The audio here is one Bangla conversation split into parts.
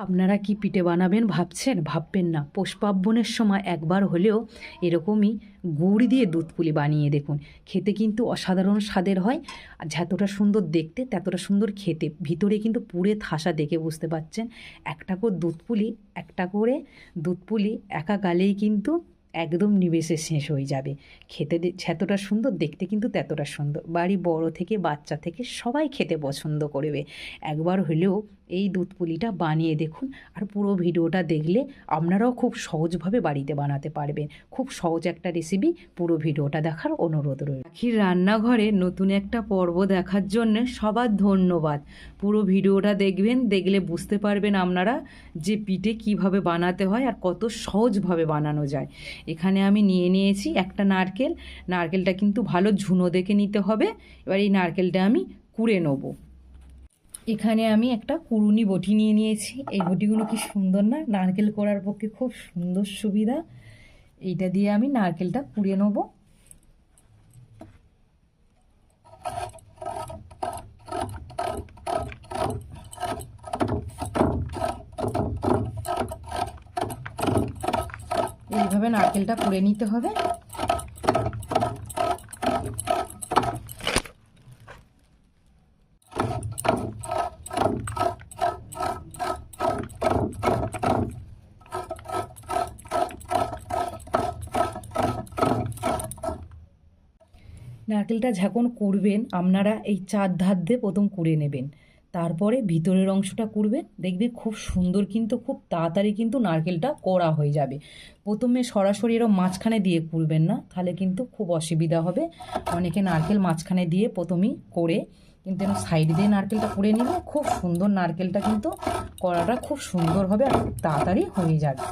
আপনারা কি পিঠে বানাবেন ভাবছেন? ভাববেন না। পৌষ পার্বণের সময় একবার হলেও এরকমই গুড় দিয়ে দুধ পুলি বানিয়ে দেখুন। খেতে কিন্তু অসাধারণ স্বাদের হয়। আর যতটা সুন্দর দেখতে, ততটা সুন্দর খেতে। ভিতরে কিন্তু পুরে থাসা দেখে বুঝতে পাচ্ছেন। একটা করে দুধ পুলি একটা করে দুধ পুলি একা গালেই কিন্তু একদম নিবেশে শেষ হয়ে যাবে। খেতে যতটা সুন্দর, দেখতে কিন্তু ততটা সুন্দর। বাড়ি বড় থেকে, বাচ্চা থেকে সবাই খেতে পছন্দ করবে। একবার হলেও এই দুধ পুলিটা বানিয়ে দেখুন আর পুরো ভিডিওটা দেখলে আপনারাও খুব সহজভাবে বাড়িতে বানাতে পারবেন। খুব সহজ একটা রেসিপি পুরো ভিডিওটা দেখার অনুরোধ রইল। আখির রান্নাঘরে নতুন একটা পর্ব দেখার জন্য সবার ধন্যবাদ। পুরো ভিডিওটা দেখবেন, দেখলে বুঝতে পারবেন আপনারা যে পিঠে কীভাবে বানাতে হয় আর কত সহজভাবে বানানো যায়। এখানে আমি নিয়ে নিয়েছি একটা নারকেল। নারকেলটা কিন্তু ভালো ঝুনো দেখে নিতে হবে। এবার এই নারকেলটা আমি কুড়ে নেব। এখানে আমি একটা কুরুনি বটি নিয়ে নিয়েছি। এই বটিগুলো কি সুন্দর না? নারকেল করার পক্ষে খুব সুন্দর সুবিধা। এইটা দিয়ে আমি নারকেলটা কুড়িয়ে নেব। এইভাবে নারকেলটা কুড়ে নিতে হবে। নারকেলটা যখন কুড়বেন আপনারা এই চার ধার দিয়ে প্রথম কুড়ে নেবেন। তারপরে ভিতরের অংশটা কুড়বেন দেখবে খুব সুন্দর কিন্তু খুব তাড়াতাড়ি কিন্তু নারকেলটা কড়া হয়ে যাবে। প্রথমে সরাসরি এরকম মাঝখানে দিয়ে কুড়বেন না, তাহলে কিন্তু খুব অসুবিধা হবে। অনেকে নারকেল মাঝখানে দিয়ে প্রথমেই করে, কিন্তু এরকম সাইড দিয়ে নারকেলটা কুড়ে নিলে খুব সুন্দর নারকেলটা কিন্তু কড়াটা খুব সুন্দর হবে আর খুব তাড়াতাড়ি হয়ে যাবে।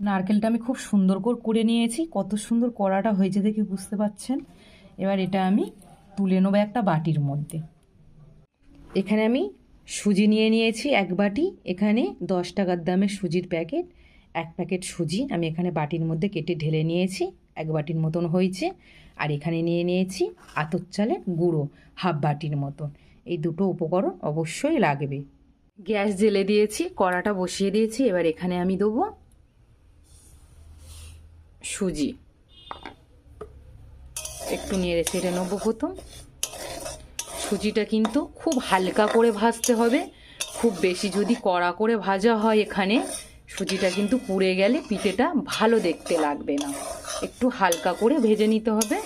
নারকেলটা আমি খুব সুন্দর করে করে নিয়েছি। কত সুন্দর কড়াটা হয়েছে দেখে বুঝতে পাচ্ছেন? এবার এটা আমি তুলে নেব একটা বাটির মধ্যে। এখানে আমি সুজি নিয়ে নিয়েছি এক বাটি। এখানে দশ টাকার দামের সুজির প্যাকেট। এক প্যাকেট সুজি আমি এখানে বাটির মধ্যে কেটে ঢেলে নিয়েছি। এক বাটির মতন হয়েছে। আর এখানে নিয়ে নিয়েছি আতর চালের গুঁড়ো, হাফ বাটির মতন। এই দুটো উপকরণ অবশ্যই লাগবে। গ্যাস জেলে দিয়েছি, কড়াটা বসিয়ে দিয়েছি। এবার এখানে আমি দেবো সুজি। একটু নেড়ে চেড়ে নেব প্রথম। সুজিটা কিন্তু খুব হালকা করে ভাজতে হবে। খুব বেশি যদি কড়া করে ভাজা হয় এখানে, সুজিটা কিন্তু পুড়ে গেলে পিঠেটা ভালো দেখতে লাগবে না। একটু হালকা করে ভেজে নিতে হবে।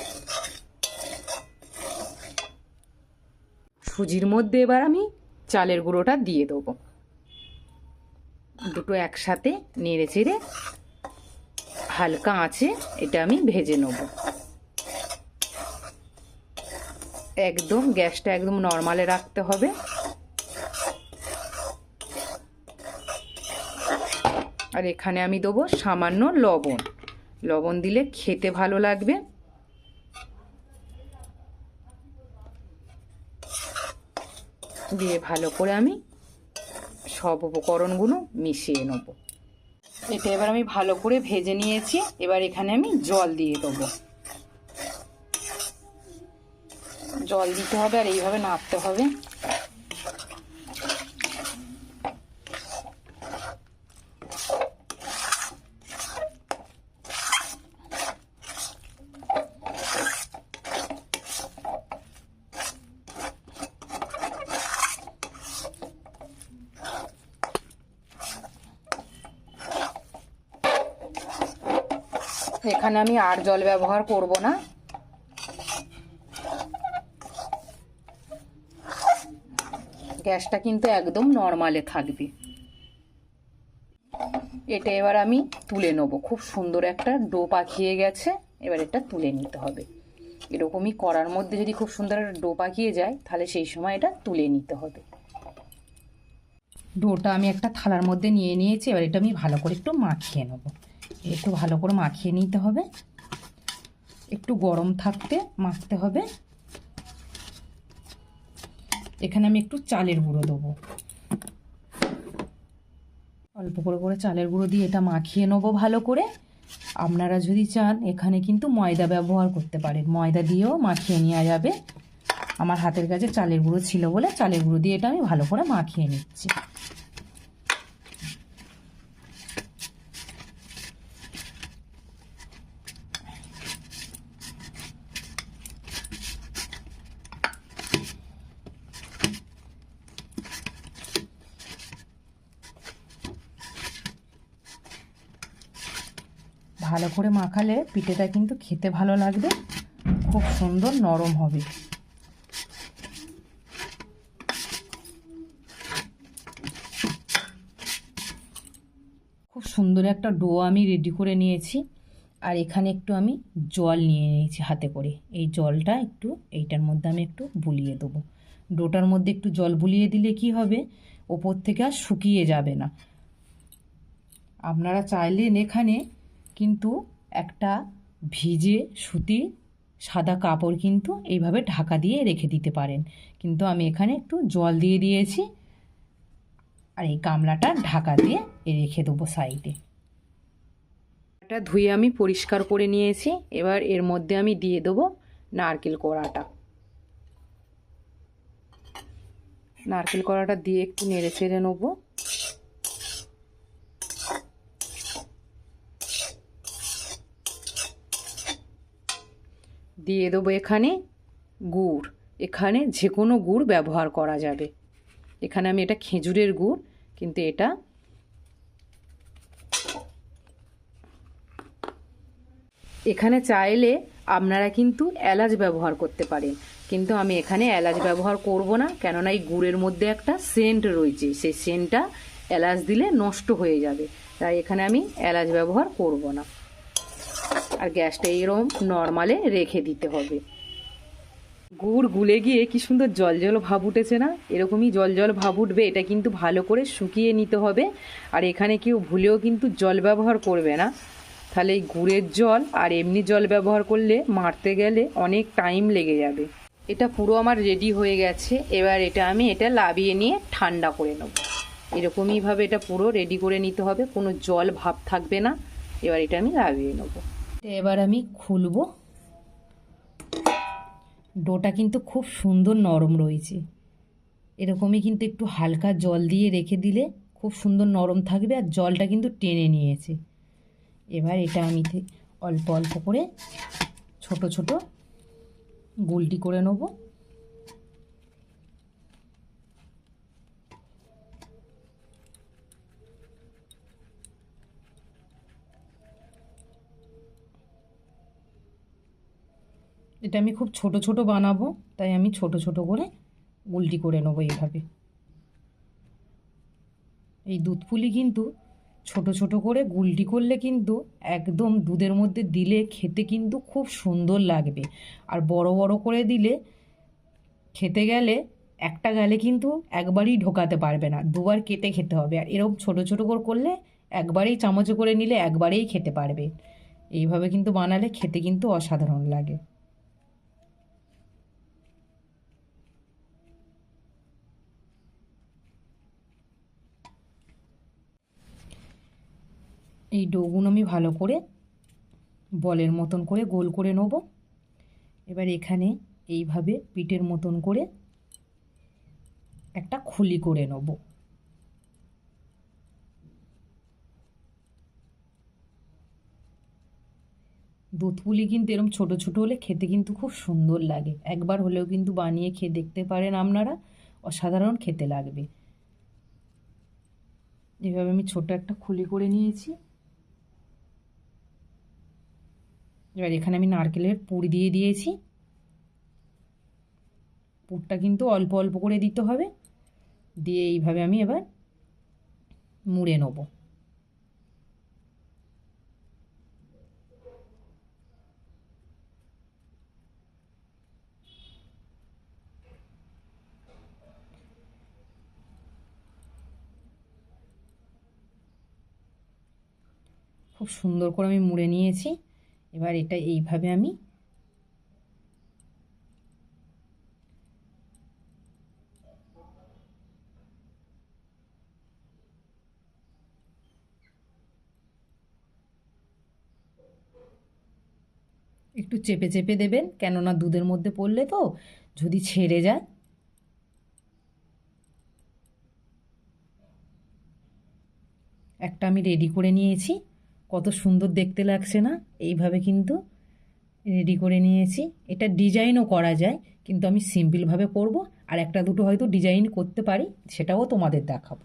সুজির মধ্যে এবার আমি চালের গুঁড়োটা দিয়ে দেবো। দুটো একসাথে নেড়ে চেড়ে হালকা আঁচে এটা আমি ভেজে নেব। একদম গ্যাসটা একদম নর্মালে রাখতে হবে। আর এখানে আমি দেবো সামান্য লবণ। লবণ দিলে খেতে ভালো লাগবে। দিয়ে ভালো করে আমি সব উপকরণগুলো মিশিয়ে নেব। এটা এবার আমি ভালো করে ভেজে নিয়েছি। এবার এখানে আমি জল দিয়ে দেবো। জল দিতে হবে আর এইভাবে নাড়তে হবে। এখানে আমি আর জল ব্যবহার করব না। গ্যাসটা কিন্তু একদম নর্মালে থাকবে। এটা এবার আমি তুলে নেব। খুব সুন্দর একটা ডো পাকিয়ে গেছে। এবার এটা তুলে নিতে হবে। এরকমই করার মধ্যে যদি খুব সুন্দর ডো পাকিয়ে যায়, তাহলে সেই সময় এটা তুলে নিতে হবে। ডোটা আমি একটা থালার মধ্যে নিয়ে নিয়েছি। এবার এটা আমি ভালো করে একটু মাখিয়ে নেব। একটু ভালো করে মাখিয়ে নিতে হবে। একটু গরম থাকতে মাখতে হবে। এখানে আমি একটু চালের গুঁড়ো দেবো। অল্প করে করে চালের গুঁড়ো দিয়ে এটা মাখিয়ে নেব ভালো করে। আপনারা যদি চান, এখানে কিন্তু ময়দা ব্যবহার করতে পারেন। ময়দা দিয়েও মাখিয়ে নেওয়া যাবে। আমার হাতের কাছে চালের গুঁড়ো ছিল বলে চালের গুঁড়ো দিয়ে এটা আমি ভালো করে মাখিয়ে নিচ্ছি। ভালো করে মাখালে পিঠেটা কিন্তু খেতে ভালো লাগবে। খুব সুন্দর নরম হবে। খুব সুন্দর একটা ডো আমি রেডি করে নিয়েছি। আর এখানে একটু আমি জল নিয়ে নিয়েছি হাতে করে। এই জলটা একটু, এইটার মধ্যে আমি একটু বুলিয়ে দেবো। ডোটার মধ্যে একটু জল বুলিয়ে দিলে কি হবে? ওপর থেকে আর শুকিয়ে যাবে না। আপনারা চাইলেন এখানে কিন্তু একটা ভিজে সুতি সাদা কাপড় কিন্তু এইভাবে ঢাকা দিয়ে রেখে দিতে পারেন। কিন্তু আমি এখানে একটু জল দিয়ে দিয়েছি। আর এই গামলাটা ঢাকা দিয়ে রেখে দেবো সাইডে। এটা ধুয়ে আমি পরিষ্কার করে নিয়েছি। এবার এর মধ্যে আমি দিয়ে দেবো নারকেল কড়াটা। নারকেল কড়াটা দিয়ে একটু নেড়ে চেড়ে নেব। দিয়ে দেবো এখানে গুড়। এখানে যে কোনো গুড় ব্যবহার করা যাবে। এখানে আমি এটা খেজুরের গুড়, কিন্তু এটা এখানে চাইলে আপনারা কিন্তু এলাচ ব্যবহার করতে পারেন। কিন্তু আমি এখানে এলাচ ব্যবহার করব না, কেননা এই গুড়ের মধ্যে একটা সেন্ট রয়েছে। সেই সেন্টটা এলাচ দিলে নষ্ট হয়ে যাবে। তাই এখানে আমি এলাচ ব্যবহার করব না। আর গ্যাসটা এইরকম নর্মালে রেখে দিতে হবে। গুড় গুলে গিয়ে কি সুন্দর জল জল ভাব উঠেছে না? এরকমই জল জল ভাব উঠবে, এটা কিন্তু ভালো করে শুকিয়ে নিতে হবে। আর এখানে কেউ ভুলেও কিন্তু জল ব্যবহার করবে না। তাহলে এই গুড়ের জল আর এমনি জল ব্যবহার করলে মারতে গেলে অনেক টাইম লেগে যাবে। এটা পুরো আমার রেডি হয়ে গেছে। এবার এটা আমি এটা লাবিয়ে নিয়ে ঠান্ডা করে নেব। এরকমইভাবে এটা পুরো রেডি করে নিতে হবে, কোনো জল ভাব থাকবে না। এবার এটা আমি লাবিয়ে নেব। এবার আমি খুলব। ডোটা কিন্তু খুব সুন্দর নরম রয়েছে। এরকমই কিন্তু একটু হালকা জল দিয়ে রেখে দিলে খুব সুন্দর নরম থাকবে আর জলটা কিন্তু টেনে নিয়েছে। এবার এটা আমি অল্প অল্প করে ছোট ছোট গুলটি করে নেব। এটা আমি খুব ছোট ছোট বানাবো, তাই আমি ছোট ছোট করে উল্টি করে নেব এইভাবে। এই দুধ পুলি কিন্তু ছোট ছোট করে গুলটি করলে কিন্তু একদম দুধের মধ্যে দিলে খেতে কিন্তু খুব সুন্দর লাগবে। আর বড় বড় করে দিলে খেতে গেলে একটা গেলে কিন্তু একবারই ঢোকাতে পারবে না, দুবার কেটে খেতে হবে। আর এরকম ছোট ছোট করে করলে একবারেই চামচে করে নিলে একবারেই খেতে পারবে। এইভাবে কিন্তু বানালে খেতে কিন্তু অসাধারণ লাগে। এই ডোগুলো আমি ভালো করে বলের মতন করে গোল করে নেব। এবার এখানে এইভাবে পিঠের মতন করে একটা খুলি করে নেব। দুধ পুলি কিন্তু এরকম ছোট ছোট হলে খেতে কিন্তু খুব সুন্দর লাগে। একবার হলেও কিন্তু বানিয়ে খেয়ে দেখতে পারেন আপনারা। অসাধারণ খেতে লাগবে। এভাবে আমি ছোট একটা খুলি করে নিয়েছি। এবার এখানে আমি নারকেলের পুর দিয়ে দিয়েছি। পুরটা কিন্তু অল্প অল্প করে দিতে হবে। দিয়ে এইভাবে আমি এবার মুড়ে নেব। খুব সুন্দর করে আমি মুড়ে নিয়েছি। এবার এটা এইভাবে আমি একটু চেপে চেপে দেবেন, কেননা দুধের মধ্যে পড়লে তো যদি ছেড়ে যায়। একটা আমি রেডি করে নিয়েছি। কত সুন্দর দেখতে লাগছে না? এইভাবে কিন্তু রেডি করে নিয়েছি। এটা ডিজাইনও করা যায়, কিন্তু আমি সিম্পলভাবে করব, আর একটা দুটো হয়তো ডিজাইন করতে পারি, সেটাও তোমাদের দেখাবো।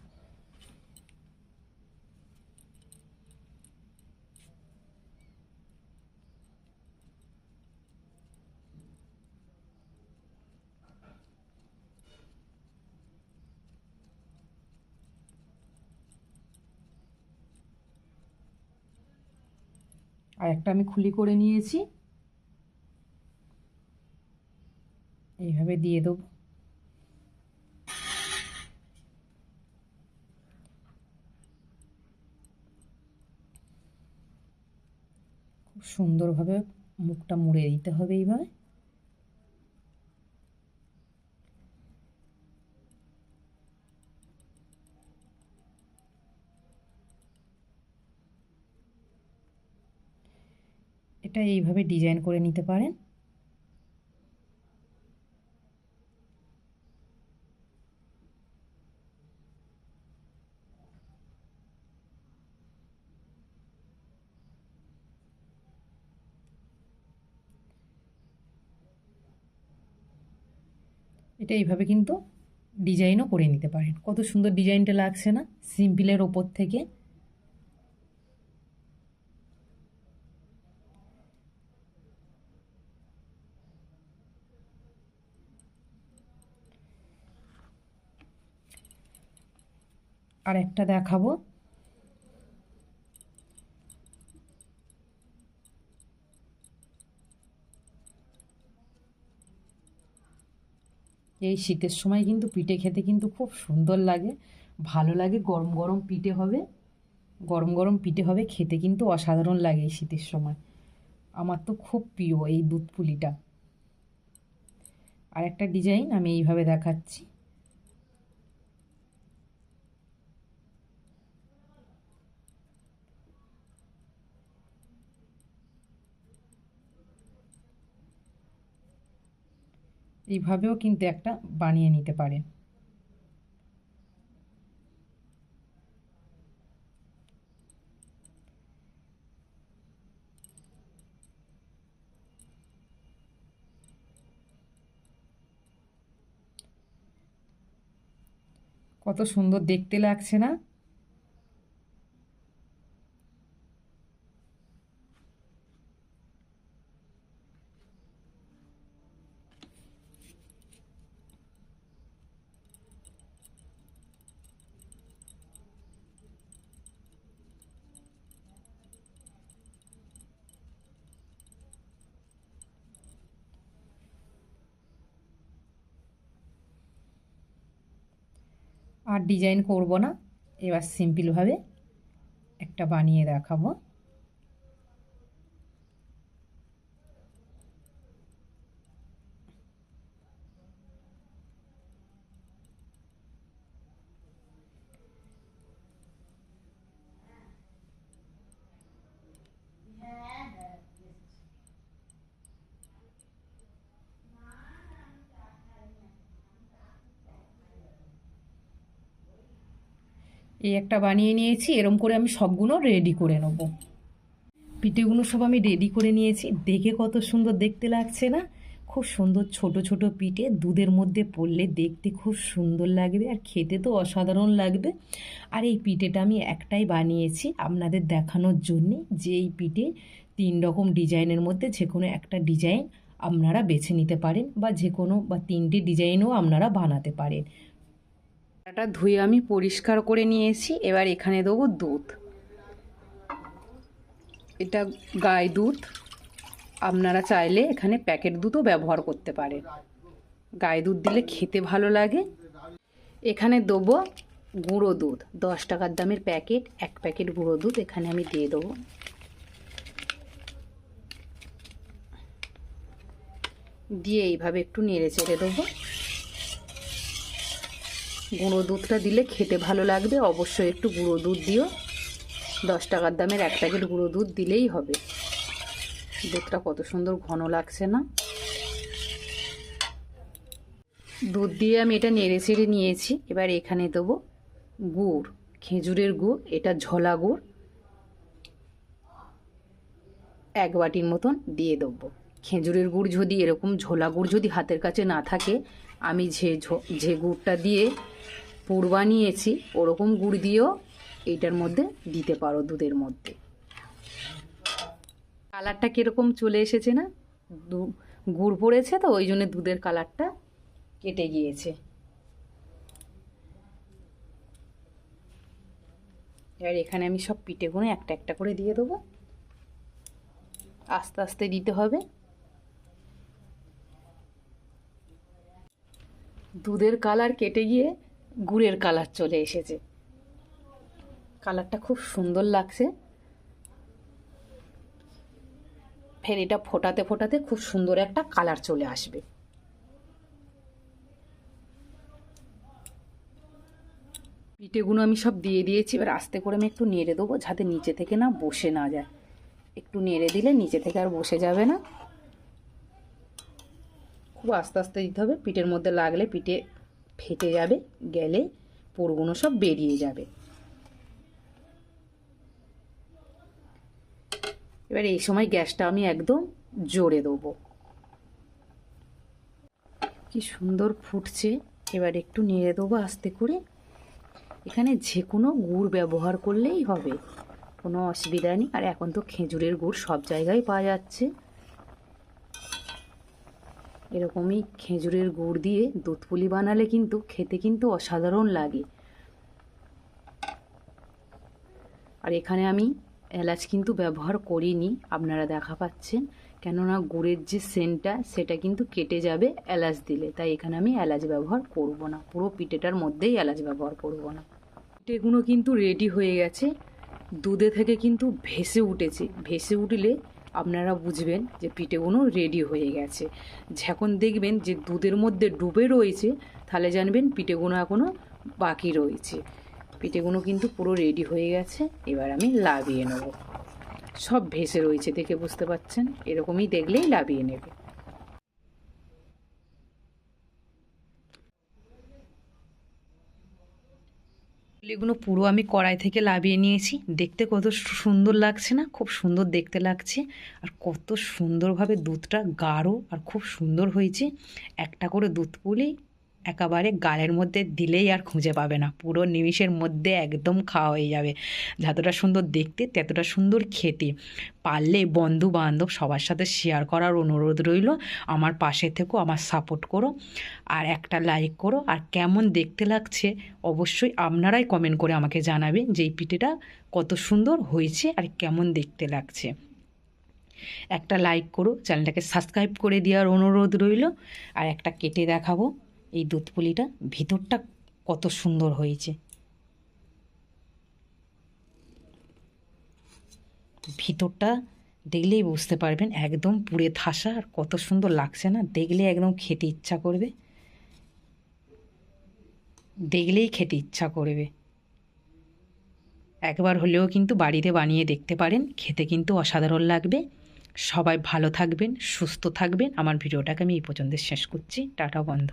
আর একটা আমি খুলি করে নিয়েছি। এইভাবে দিয়ে দেব। খুব সুন্দরভাবে মুখটা মুড়ে দিতে হবে এইভাবে এটা এইভাবে ডিজাইন করে নিতে পারেন। এটা এইভাবে কিন্তু ডিজাইনও করে নিতে পারেন। কত সুন্দর ডিজাইনটা লাগছে না? সিম্পলের ওপর থেকে। আর একটা দেখাবো। এই শীতের সময় কিন্তু পিঠে খেতে কিন্তু খুব সুন্দর লাগে। ভালো লাগে, গরম গরম পিঠে হবে। গরম গরম পিঠে হবে, খেতে কিন্তু অসাধারণ লাগে এই শীতের সময়। আমার তো খুব প্রিয় এই দুধ পুলিটা। আর একটা ডিজাইন আমি এইভাবে দেখাচ্ছি। এইভাবেও কিন্তু একটা বানিয়ে নিতে পারেন। কত সুন্দর দেখতে লাগছে না? আর ডিজাইন করব না। এবার সিম্পলভাবে একটা বানিয়ে দেখাবো। এই একটা বানিয়ে নিয়েছি, এরম করে আমি সবগুলো রেডি করে নেব। পিঠেগুলো সব আমি রেডি করে নিয়েছি। দেখে কত সুন্দর দেখতে লাগছে না? খুব সুন্দর ছোট ছোট পিঠে, দুধের মধ্যে পড়লে দেখতে খুব সুন্দর লাগবে আর খেতে তো অসাধারণ লাগবে। আর এই পিঠেটা আমি একটাই বানিয়েছি আপনাদের দেখানোর জন্যে, যে এই পিঠে তিন রকম ডিজাইনের মধ্যে যে কোনো একটা ডিজাইন আপনারা বেছে নিতে পারেন বা যে কোনো বা তিনটে ডিজাইনও আপনারা বানাতে পারেন। এটা ধুয়ে আমি পরিষ্কার করে নিয়েছি, এবার এখানে দেবো দুধ। এটা গায়ে দুধ, আপনারা চাইলে এখানে প্যাকেট দুধও ব্যবহার করতে পারেন। গায়ে দুধ দিলে খেতে ভালো লাগে। এখানে দেবো গুঁড়ো দুধ, দশ টাকার দামের প্যাকেট, এক প্যাকেট গুঁড়ো দুধ এখানে আমি দিয়ে দেবো। দিয়ে এইভাবে একটু নেড়ে চেড়ে দেবো। গুঁড়ো দুধটা দিলে খেতে ভালো লাগবে। অবশ্যই একটু গুঁড়ো দুধ দিও। দশ টাকার দামের এক প্যাকেট গুঁড়ো দুধ দিলেই হবে। দুধটা কত সুন্দর ঘন লাগছে না? দুধ দিয়ে আমি এটা নেড়ে চেড়ে নিয়েছি। এবার এখানে দেবো গুড়, খেজুরের গুড়, এটা ঝোলা গুড়। এক বাটির মতন দিয়ে দেবো। খেজুরের গুড় যদি এরকম ঝোলা গুড় যদি হাতের কাছে না থাকে আমি যে যে গুড়টা দিয়ে পুর বানিয়েছি, ওরকম গুড় দিয়েও এইটার মধ্যে দিতে পারো দুধের মধ্যে। কালারটা কীরকম চলে এসেছে না? গুড় পড়েছে তো, ওই জন্য দুধের কালারটা কেটে গিয়েছে। এবার এখানে আমি সব পিঠে পিঠেগুলো একটা একটা করে দিয়ে দেবো। আস্তে আস্তে দিতে হবে। দুধের কালার কেটে গিয়ে গুড়ের কালার চলে এসেছে। কালারটা খুব সুন্দর লাগছে। ফের এটা ফোটাতে ফোটাতে খুব সুন্দর একটা কালার চলে আসবে। পিঠেগুলো আমি সব দিয়ে দিয়েছি, এবার আস্তে করে আমি একটু নেড়ে দেবো যাতে নিচে থেকে না বসে না যায়। একটু নেড়ে দিলে নিচে থেকে আর বসে যাবে না। খুব আস্তে আস্তে দিতে হবে। পিঠের মধ্যে লাগলে পিঠে ফেটে যাবে, গেলে পুরগুলো সব বেরিয়ে যাবে। এবার এই সময় গ্যাসটা আমি একদম জোরে দেবো। কি সুন্দর ফুটছে। এবার একটু নেড়ে দেবো আস্তে করে। এখানে যে কোনো গুড় ব্যবহার করলেই হবে, কোনো অসুবিধা নেই। আর এখন তো খেজুরের গুড় সব জায়গায় পাওয়া যাচ্ছে। এরকমই খেজুরের গুড় দিয়ে দুধ পুলি বানালে কিন্তু খেতে কিন্তু অসাধারণ লাগে। আর এখানে আমি এলাচ কিন্তু ব্যবহার করিনি, আপনারা দেখা পাচ্ছেন। কেননা গুড়ের যে সেন্টটা, সেটা কিন্তু কেটে যাবে এলাচ দিলে। তাই এখানে আমি এলাচ ব্যবহার করব না। পুরো পিঠেটার মধ্যেই এলাচ ব্যবহার করব না। পিঠেগুলো কিন্তু রেডি হয়ে গেছে। দুধে থেকে কিন্তু ভেসে উঠেছে। ভেসে উঠলে আপনারা বুঝবেন যে পিঠেগুলো রেডি হয়ে গেছে। যখন দেখবেন যে দুধের মধ্যে ডুবে রয়েছে, তাহলে জানবেন পিঠেগুলো এখনও বাকি রয়েছে। পিঠেগুলো কিন্তু পুরো রেডি হয়ে গেছে, এবার আমি লাভিয়ে নেব। সব ভেসে রয়েছে দেখে বুঝতে পাচ্ছেন? এরকমই দেখলেই লাভিয়ে নেবে। এগুলো পুরো আমি কড়াই থেকে লাভিয়ে নিয়েছি। দেখতে কত সুন্দর লাগছে না? খুব সুন্দর দেখতে লাগছে। আর কত সুন্দরভাবে দুধটা গাঢ় আর খুব সুন্দর হয়েছে। একটা করে দুধ পুলি একেবারে গালের মধ্যে দিলেই আর খুঁজে পাবে না। পুরো নিমিষের মধ্যে একদম খাওয়া হয়ে যাবে। যতটা সুন্দর দেখতে, ততটা সুন্দর খেতে। পারলে বন্ধু বান্ধব সবার সাথে শেয়ার করার অনুরোধ রইল। আমার পাশে থেকেও আমার সাপোর্ট করো আর একটা লাইক করো। আর কেমন দেখতে লাগছে অবশ্যই আপনারাই কমেন্ট করে আমাকে জানাবেন যে এই পিঠেটা কত সুন্দর হয়েছে আর কেমন দেখতে লাগছে। একটা লাইক করো চ্যানেলটাকে সাবস্ক্রাইব করে দেওয়ার অনুরোধ রইল। আর একটা কেটে দেখাবো। এই দুধ পুলিটা ভিতরটা কত সুন্দর হয়েছে। ভিতরটা দেখলেই বুঝতে পারবেন, একদম পুড়ে থাসা আর কত সুন্দর লাগছে না, দেখলে একদম খেতে ইচ্ছা করবে। দেখলেই খেতে ইচ্ছা করবে। একবার হলেও কিন্তু বাড়িতে বানিয়ে দেখতে পারেন, খেতে কিন্তু অসাধারণ লাগবে। সবাই ভালো থাকবেন, সুস্থ থাকবেন। আমার ভিডিওটাকে আমি এই পর্যন্ত শেষ করছি। টাটা, বন্ধ।